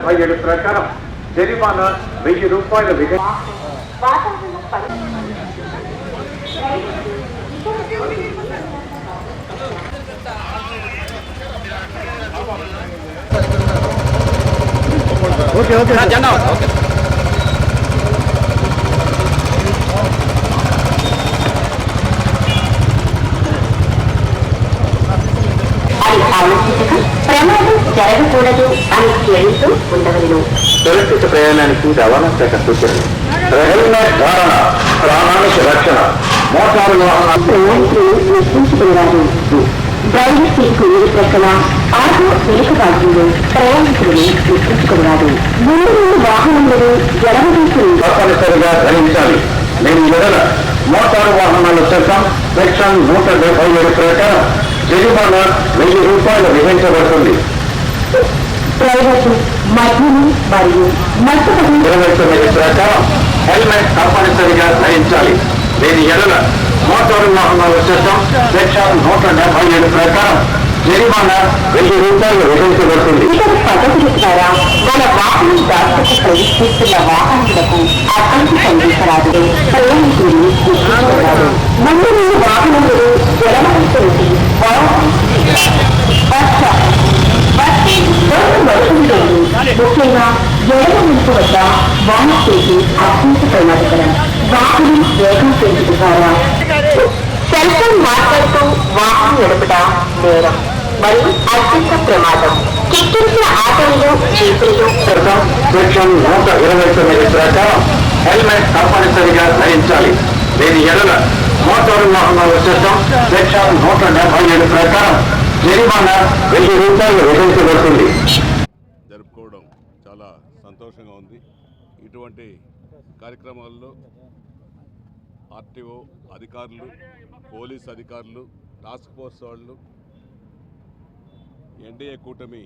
ఏడు ప్రకారం జరిమానా వెయ్యి రూపాయల విధ వాతావరణ పరి- అది జరగకూడదు అని చేస్తూ ఉండవలను. సురక్షిత ప్రయాణానికి రవాణా శాఖ సూచనలు. హెల్మెట్ ధారణ ప్రాణానికి రక్షణ మోటారు వాహనాలు. ప్రయాణికులు నిర్వహించబడినారు డ్రైవర్ సీట్కు ఇరు ప్రక్కన ఆటో వెనుక భాగంలో ప్రయాణికులను నిర్వహించబడినారు ముందు నుండి వాహనములను జరగదీసి తప్పనిసరిగా ధరించాలి. దీని ఎడల మోటారు వాహనాల చట్టం సెక్షన్ నూట డెబ్బై ఏడు ప్రకారం జరిమానా వెయ్యి రూపాయలు విధించబడుతుంది. డ్రైవర్లు మద్యము మరియు మత్తు ఇరవై తొమ్మిది ప్రకారం హెల్మెట్ తప్పనిసరిగా ధరించాలి. దీని ఎడల మోటారు వాహనాల చట్టం సెక్షన్ నూట డెబ్బై ఏడు ప్రకారం జరిమానా వెయ్యి రూపాయలు విధించబడుతుంది. పద్ధతుల ద్వారా మన వాహనం దాటకు ప్రవేశిస్తున్న వాహనాలకు అడ్డంకి కలిగించరాదు ప్రయాణికులు ముందు వాహనములు బస్ ముఖ్యంగా ఎడమ ముంపు వద్ద వాహన చేసి అత్యంత ప్రమాదకరం. వాహనం వేగం పెంచుట ద్వారా సెల్ ఫోన్ మాట్లాడుతూ వాహనం నడుపుట నేరం మరియు అత్యంత ప్రమాదం. కిక్కించిన ఆటోలు జీపులు చట్టం సెక్షన్ నూట ఇరవై తొమ్మిది ప్రకారం హెల్మెట్ తప్పనిసరిగా ధరించాలి. దీని ఎడల మోటారు వాహనాల చట్టం సెక్షన్ నూట డెబ్బై ఏడు ప్రకారం జరిమానా వెయ్యి రూపాయలు విధించబడుతుంది జరుపుకోవడం. చాలా సంతోషంగా ఉంది. ఇటువంటి కార్యక్రమాల్లో ఆర్టీఓ అధికారులు పోలీస్ అధికారులు టాస్క్ ఫోర్స్ వాళ్ళు ఎన్డీఏ కూటమి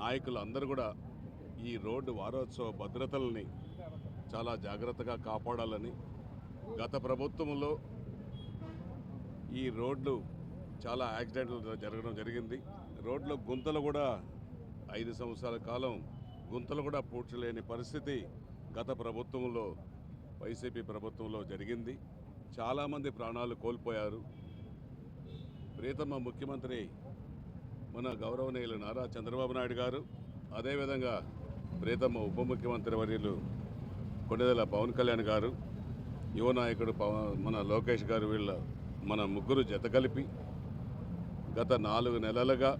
నాయకులు అందరూ కూడా ఈ రోడ్డు వారోత్సవ భద్రతల్ని చాలా జాగ్రత్తగా కాపాడాలని గత ప్రభుత్వంలో ఈ రోడ్లు చాలా యాక్సిడెంట్లు జరగడం జరిగింది. రోడ్ల గుంతలు కూడా ఐదు సంవత్సరాల కాలం గుంతలు కూడా పూడ్చలేని పరిస్థితి గత ప్రభుత్వంలో వైసీపీ ప్రభుత్వంలో జరిగింది. చాలామంది ప్రాణాలు కోల్పోయారు. ప్రీతమ ముఖ్యమంత్రి మన గౌరవనీయులు నారా చంద్రబాబు నాయుడు గారు అదేవిధంగా ప్రీతమ ఉప ముఖ్యమంత్రి వర్యులు కొణిదెల పవన్ కళ్యాణ్ గారు యువ నాయకుడు మన లోకేష్ గారు వీళ్ళ మన ముగ్గురు జత కలిపి గత నాలుగు నెలలుగా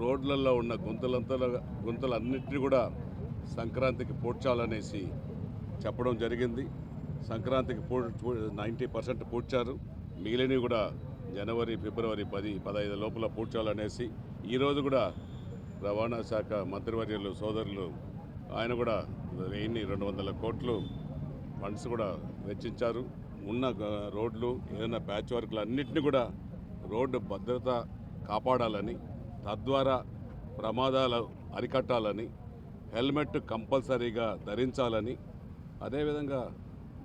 రోడ్లలో ఉన్న గుంతలంతల గుంతలన్నింటినీ కూడా సంక్రాంతికి పూడ్చాలనేసి చెప్పడం జరిగింది. సంక్రాంతికి పూ నైంటీ పర్సెంట్ పూడ్చారు. మిగిలినవి కూడా జనవరి ఫిబ్రవరి పది పదహైదు లోపల పూడ్చాలనేసి ఈరోజు కూడా రవాణా శాఖ మంత్రివర్యులు సోదరులు ఆయన కూడా వెయ్యి రెండు వందల కోట్లు ఫండ్స్ కూడా వెచ్చించారు. ఉన్న రోడ్లు ఏదైనా ప్యాచ్ వర్క్లు అన్నింటినీ కూడా రోడ్డు భద్రత కాపాడాలని తద్వారా ప్రమాదాలు అరికట్టాలని హెల్మెట్ కంపల్సరీగా ధరించాలని అదేవిధంగా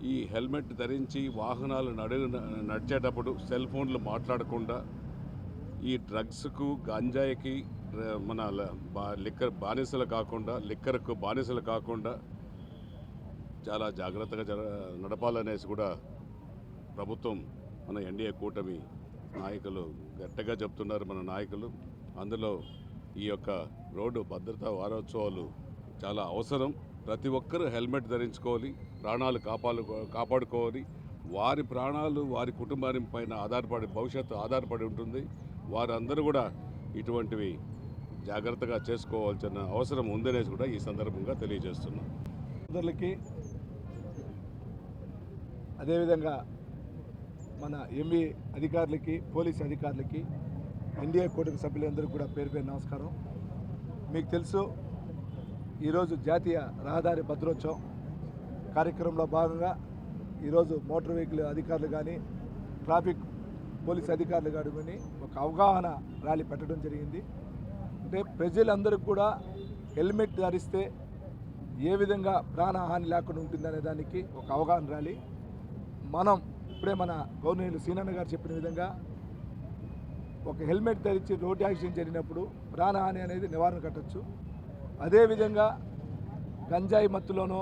ఈ హెల్మెట్ ధరించి వాహనాలు నడి నడిచేటప్పుడు సెల్ ఫోన్లు మాట్లాడకుండా ఈ డ్రగ్స్కు గంజాయికి మన బా- లిక్కర్ బానిసలు కాకుండా లిక్కర్కు బానిసలు కాకుండా చాలా జాగ్రత్తగా జర నడపాలనేసి కూడా ప్రభుత్వం మన ఎన్డీఏ కూటమి నాయకులు గట్టిగా చెప్తున్నారు. మన నాయకులు అందులో ఈ యొక్క రోడ్డు భద్రతా వారోత్సవాలు చాలా అవసరం. ప్రతి ఒక్కరూ హెల్మెట్ ధరించుకోవాలి ప్రాణాలు కాపాడు కాపాడుకోవాలి. వారి ప్రాణాలు వారి కుటుంబాన్ని పైన ఆధారపడి భవిష్యత్తు ఆధారపడి ఉంటుంది. వారందరూ కూడా ఇటువంటివి జాగ్రత్తగా చేసుకోవాల్సిన అవసరం ఉందనేసి కూడా ఈ సందర్భంగా తెలియజేస్తున్నాం. అందరికి అదేవిధంగా మన ఎంఈ అధికారులకి పోలీస్ అధికారులకి ఎన్డీఏ కూటమి సభ్యులందరికీ కూడా పేరు పేరు నమస్కారం. మీకు తెలుసు ఈరోజు జాతీయ రహదారి భద్రోత్సవం కార్యక్రమంలో భాగంగా ఈరోజు మోటార్ వెహికల్ అధికారులు కానీ ట్రాఫిక్ పోలీస్ అధికారులు కానీ ఒక అవగాహన ర్యాలీ పెట్టడం జరిగింది. అంటే ప్రజలందరికీ కూడా హెల్మెట్ ధరిస్తే ఏ విధంగా ప్రాణహాని లేకుండా ఉంటుందనే దానికి ఒక అవగాహన ర్యాలీ. మనం ఇప్పుడే మన గవర్నర్ సీనన్న గారు చెప్పిన విధంగా ఒక హెల్మెట్ ధరించి రోడ్డు యాక్సిడెంట్ జరిగినప్పుడు ప్రాణహాని అనేది నివారణ కట్టచ్చు. అదేవిధంగా గంజాయి మత్తులోనో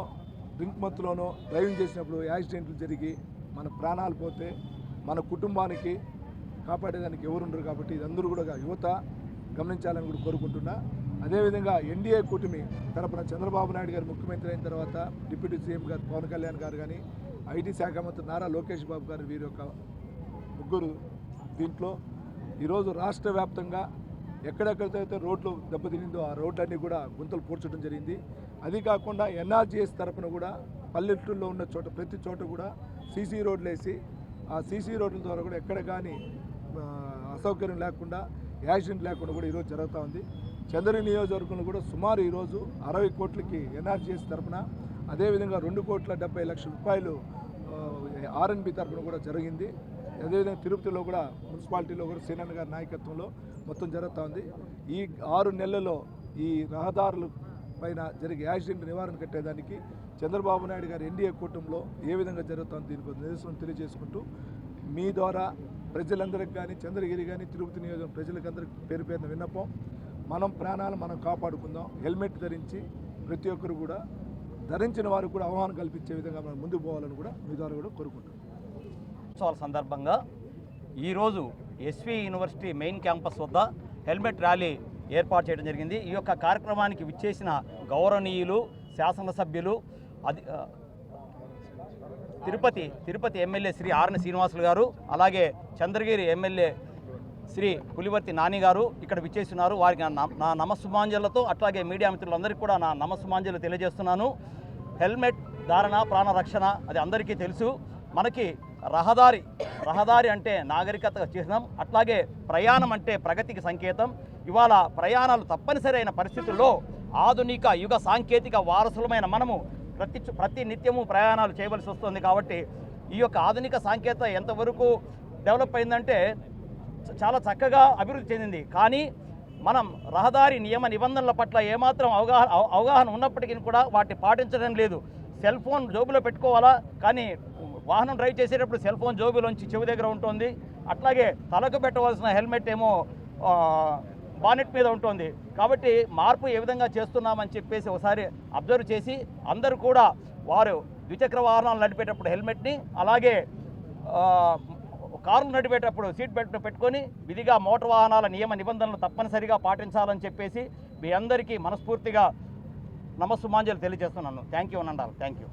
డ్రింక్ మత్తులోనో డ్రైవింగ్ చేసినప్పుడు యాక్సిడెంట్లు జరిగి మన ప్రాణాలు పోతే మన కుటుంబానికి కాపాడేదానికి ఎవరుండరు కాబట్టి ఇదందరూ కూడా యువత గమనించాలని కూడా కోరుకుంటున్నా. అదేవిధంగా ఎన్డీఏ కూటమి తరపున చంద్రబాబు నాయుడు గారు ముఖ్యమంత్రి అయిన తర్వాత డిప్యూటీ సీఎం గారు పవన్ కళ్యాణ్ గారు కానీ ఐటీ శాఖ మంత్రి నారా లోకేష్ బాబు గారు వీరి యొక్క ముగ్గురు దీంట్లో ఈరోజు రాష్ట్ర వ్యాప్తంగా ఎక్కడెక్కడైతే రోడ్లు దెబ్బతినిందో ఆ రోడ్లన్నీ కూడా గుంతలు పూడ్చడం జరిగింది. అది కాకుండా ఎన్ఆర్జీఎస్ తరఫున కూడా పల్లెటూరులో ఉన్న చోట ప్రతి చోట కూడా సీసీ రోడ్లు వేసి ఆ సీసీ రోడ్ల ద్వారా కూడా ఎక్కడ కానీ అసౌకర్యం లేకుండా యాక్సిడెంట్ లేకుండా కూడా ఈరోజు జరుగుతూ ఉంది. చంద్రుని నియోజకవర్గంలో కూడా సుమారు ఈరోజు అరవై కోట్లకి ఎన్ఆర్జీఎస్ తరఫున అదేవిధంగా రెండు కోట్ల డెబ్బై లక్షల రూపాయలు ఆర్ఎన్బి తరఫున కూడా జరిగింది. అదేవిధంగా తిరుపతిలో కూడా మున్సిపాలిటీలో కూడా సీనన్ గారి నాయకత్వంలో మొత్తం జరుగుతూ ఉంది. ఈ ఆరు నెలల్లో ఈ రహదారుల పైన జరిగే యాక్సిడెంట్ నివారణ కట్టేదానికి చంద్రబాబు నాయుడు గారి ఎన్డీఏ కూటమిలో ఏ విధంగా జరుగుతుందో దీనికి ఒక నిదర్శనం తెలియజేసుకుంటూ మీ ద్వారా ప్రజలందరికీ కానీ చంద్రగిరి కానీ తిరుపతి నియోజకవర్గం ప్రజలకందరికీ పేరు పేరున విన్నపం. మనం ప్రాణాలు మనం కాపాడుకుందాం. హెల్మెట్ ధరించి ప్రతి ఒక్కరు కూడా ధరించిన వారికి కూడా అవమానం కల్పించే విధంగా మనం ముందుకు పోవాలని కూడా మీ ద్వారా కూడా కోరుకుంటున్నాం. ఉత్సవాల సందర్భంగా ఈరోజు S V university main campus వద్ద హెల్మెట్ ర్యాలీ ఏర్పాటు చేయడం జరిగింది. ఈ యొక్క కార్యక్రమానికి విచ్చేసిన గౌరవనీయులు శాసనసభ్యులు అది తిరుపతి తిరుపతి ఎమ్మెల్యే శ్రీ ఆర్ని శ్రీనివాసులు గారు అలాగే చంద్రగిరి ఎమ్మెల్యే శ్రీ పులివర్తి నాని గారు ఇక్కడ విచ్చేస్తున్నారు. వారికి నా నమ- నా నమస్సుమాంజలతో అట్లాగే మీడియా మిత్రులందరికీ కూడా నా నమస్సుమాంజలు తెలియజేస్తున్నాను. హెల్మెట్ ధారణ ప్రాణ రక్షణ అది అందరికీ తెలుసు. మనకి రహదారి రహదారి అంటే నాగరికత చిహ్నం అట్లాగే ప్రయాణం అంటే ప్రగతికి సంకేతం. ఇవాళ ప్రయాణాలు తప్పనిసరి అయిన పరిస్థితుల్లో ఆధునిక యుగ సాంకేతిక వారసులమైన మనము ప్రతి ప్రతి నిత్యము ప్రయాణాలు చేయవలసి వస్తుంది కాబట్టి ఈ యొక్క ఆధునిక సాంకేతిక ఎంతవరకు డెవలప్ అయిందంటే చాలా చక్కగా అభివృద్ధి చెందింది. కానీ మనం రహదారి నియమ నిబంధనల పట్ల ఏమాత్రం అవగాహన అవ- అవగాహన ఉన్నప్పటికీ కూడా వాటిని పాటించడం లేదు. సెల్ ఫోన్ జోబులో పెట్టుకోవాలా? కానీ వాహనం డ్రైవ్ చేసేటప్పుడు సెల్ ఫోన్ జోబులోంచి చెవి దగ్గర ఉంటుంది. అట్లాగే తలకు పెట్టవలసిన హెల్మెట్ ఏమో బానెట్ మీద ఉంటుంది. కాబట్టి మార్పు ఏ విధంగా చేస్తున్నామని చెప్పేసి ఒకసారి అబ్జర్వ్ చేసి అందరూ కూడా వారు ద్విచక్ర వాహనాలు నడిపేటప్పుడు హెల్మెట్ని అలాగే కారు నడిపేటప్పుడు సీట్ బెల్ట్ పెట్టుకొని విధిగా మోటార్ వాహనాల నియమ నిబంధనలు తప్పనిసరిగా పాటించాలని చెప్పేసి మీ అందరికీ మనస్ఫూర్తిగా నమస్సుమాంజలు తెలియజేస్తున్నాను. Thank you అనండాలి. Thank you.